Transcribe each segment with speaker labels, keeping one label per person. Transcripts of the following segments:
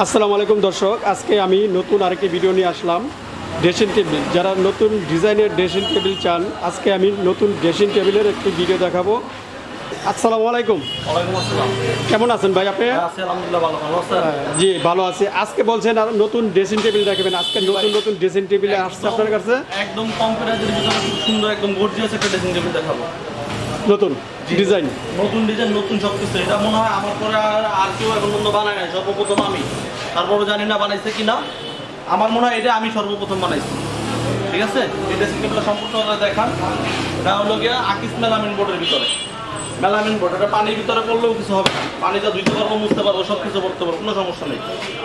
Speaker 1: আসসালামু আলাইকুম দর্শক আজকে আমি নতুন আরেকটি ভিডিও নিয়ে আসলাম ড্রেসিং টেবিল যারা নতুন ডিজাইনের ড্রেসিং টেবিল চান আজকে আমি নতুন ড্রেসিং টেবিলের একটি ভিডিও দেখাবো। আসসালামু আলাইকুম।
Speaker 2: ওয়ালাইকুম আসসালাম।
Speaker 1: কেমন আছেন ভাই আপনি?
Speaker 2: হ্যাঁ, আছেন?
Speaker 1: জি ভালো আছে। আজকে বলছেন আর নতুন ড্রেসিং টেবিল দেখাবেন। আজকে নতুন নতুন ড্রেসিং টেবিল আসছে আপনার কাছে?
Speaker 2: একদম কম প্রাইজের সুন্দর একদম গর্জিয়াস একটা ড্রেসিং টেবিল দেখাবো।
Speaker 1: নতুন ডিজাইন।
Speaker 2: নতুন ডিজাইন নতুন সব কিছু এটা মনে হয় আমার পরে আর আর কেউ এখন পর্যন্ত বানায় নাই সর্বপ্রথম আমি। তারপরও জানি না বানাইছে কিনা আমার মনে হয় এটা আমি সর্বপ্রথম বানাইছি। ঠিক আছে? এই ড্রেসিং টেবিলটা সম্পূর্ণ দেখান। এটা হলো গিয়ে আকিস মেলামিন বোর্ডের ভিতরে। মেলামিন বোর্ড এটা পানির ভিতরে পড়লেও কিছু হবে না। পানিটা ধুইতে পারব মুছতে পারব সব কিছু করতে পারব কোনো সমস্যা নেই।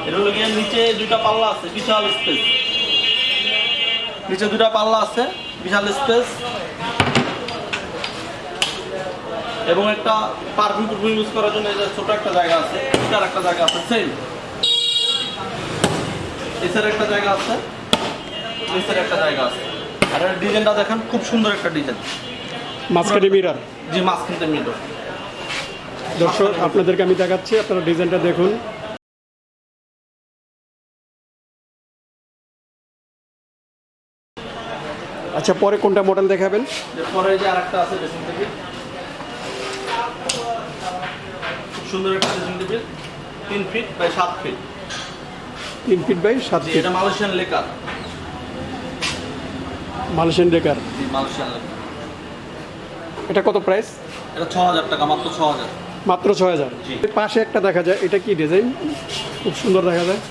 Speaker 2: এটা হলো গিয়ে নিচে দুইটা পাল্লা আছে বিশাল স্পেস নিচে দুটা পাল্লা আছে বিশাল স্পেস এবং একটা পারফিউম টুরফিউম ইউজ করার জন্য যে ছোট একটা জায়গা আছে এটার একটা জায়গা আছে সেম এসের একটা জায়গা আছে নিচের একটা জায়গা আছে। আর এর ডিজাইনটা দেখেন খুব সুন্দর একটা ডিজাইন
Speaker 1: মাঝখানে মিরার
Speaker 2: জি কিনতে মিলো
Speaker 1: দর্শক আপনাদেরকে আমি দেখাচ্ছি আপনারা ডিজাইনটা দেখুন। আচ্ছা পরে কোনটা মডেল দেখাবেন?
Speaker 2: পরে যে আরেকটা আছে ড্রেসিং টেবিল সুন্দর একটা ড্রেসিং টেবিল তিন ফিট বাই সাত ফিট
Speaker 1: তিন ফিট বাই সাত ফিট
Speaker 2: এটা মালয়েশিয়ান লেকার
Speaker 1: মালয়েশিয়ান ডেকার
Speaker 2: জি মালয়েশিয়ান লেকার
Speaker 1: এটা কত প্রাইস
Speaker 2: এটা ছ হাজার টাকা মাত্র ছ হাজার
Speaker 1: মাত্র ছয় হাজার
Speaker 2: জি।
Speaker 1: পাশে একটা দেখা যায় এটা কি ডিজাইন খুব সুন্দর দেখা যায়।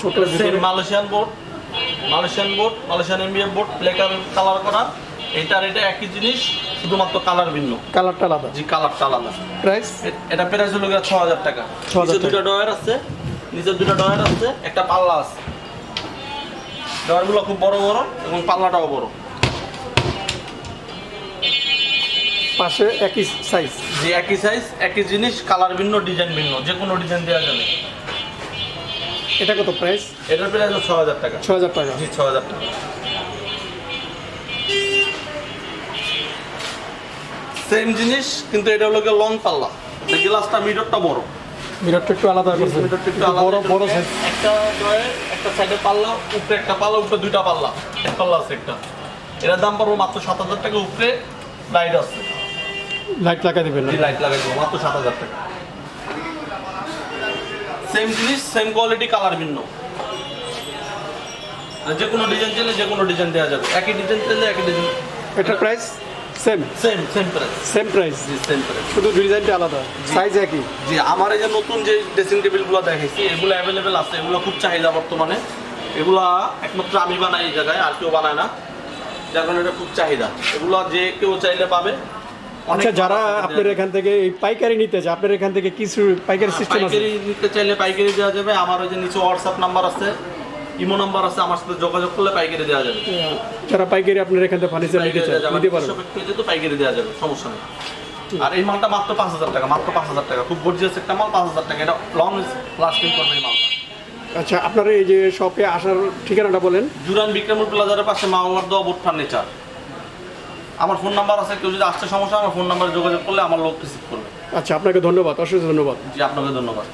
Speaker 1: ছোট
Speaker 2: Malaysian board Malaysian board Malaysian MBF board black colour করা। এটার এটা একই জিনিস শুধুমাত্র কালার ভিন্ন।
Speaker 1: কালারটা আলাদা।
Speaker 2: জি কালারটা আলাদা।
Speaker 1: প্রাইস
Speaker 2: এটা প্রাইস হলো ছ হাজার টাকা।
Speaker 1: 6,000
Speaker 2: নিচে দুটো ডয়ার আছে নিচে দুটো ডয়ার আছে একটা পাল্লা আছে। ডয়ারগুলো খুব বড় বড় এবং পাল্লাটাও বড়।
Speaker 1: পাশে একই সাইজ
Speaker 2: যে একই সাইজ একই জিনিস কালার ভিন্ন ডিজাইন ভিন্ন যে কোনো ডিজাইন দেওয়া যাবে।
Speaker 1: এটা কত প্রাইস
Speaker 2: এটার প্রাইস হলো ছ হাজার টাকা।
Speaker 1: ছ হাজার টাকা।
Speaker 2: জি ছ হাজার টাকা। সেম জিনিস কিন্তু এটা হলো লং পাল্লা। এই গ্লাসটা মিটারটা বড়।
Speaker 1: মিররটা একটু আলাদা করছে। বড় বড় সাইজ
Speaker 2: একটা ড্রয়ের একটা সাইডে পাল্লা উপরে একটা পাল্লা উপরে দুইটা পাল্লা। এক পাল্লা আছে একটা। এটার দাম পড়ব মাত্র সাত হাজার টাকা উপরে লাইট আছে।
Speaker 1: লাইট লাগাই দিবেন
Speaker 2: লাইট লাগাই দেবো মাত্র সাত হাজার টাকা। সেম জিনিস সেম কোয়ালিটি কালার ভিন্ন। যে কোনো ডিজাইন চাইলে যে কোনো ডিজাইন দেওয়া যাবে। একই ডিজাইন চাইলে একই ডিজাইন
Speaker 1: এটার price same
Speaker 2: same same price
Speaker 1: same price
Speaker 2: জি সেম প্রাইস
Speaker 1: শুধু ডিজাইনটা আলাদা সাইজ একই।
Speaker 2: জি আমার এই যে নতুন যে ড্রেসিং টেবিলগুলো দেখাইছি এগুলো অ্যাভেলেবেল আছে এগুলো খুব চাহিদা বর্তমানে। এগুলা একমাত্র আমি বানাই এই জায়গায় আর কেউ বানায় না। যার কারণে এটা খুব চাহিদা। এগুলো যে কেউ চাইলে পাবে।
Speaker 1: আচ্ছা যারা আপনার এখান থেকে এই পাইকারি নিতে চায় আপনার এখান থেকে কিছু পাইকারি সিস্টেম আছে?
Speaker 2: পাইকারি নিতে চাইলে পাইকারি দেওয়া যাবে। আমার ওই যে নিচে হোয়াটসঅ্যাপ নাম্বার আছে। ইমো নাম্বার আছে আমার সাথে যোগাযোগ করলে পাইকারি দেওয়া যাবে।
Speaker 1: যারা পাইকারি আপনার এখান থেকে ফার্নিচার নিতে চায় নিতে পারবেন
Speaker 2: দুশো তো পাইকারি দেওয়া যাবে সমস্যা নেই। আর এই মালটা মাত্র পাঁচ হাজার টাকা মাত্র পাঁচ হাজার টাকা। খুব গর্জিয়াস একটা মাল পাঁচ হাজার টাকা। এটা লং লাস্টিং করবে এই মালটা।
Speaker 1: আচ্ছা আপনার এই যে শপে আসার ঠিকানাটা বলেন।
Speaker 2: জুরান বিক্রমপুর প্লাজারের পাশে মাওয়ার দোয়া বোট ফার্নিচার আমার ফোন নাম্বার আছে কেউ যদি আসতে সমস্যা আমার ফোন নাম্বারে যোগাযোগ করলে আমার লোক রিসিভ করবে।
Speaker 1: আচ্ছা আপনাকে ধন্যবাদ অসংখ্য ধন্যবাদ।
Speaker 2: জি আপনাকে ধন্যবাদ।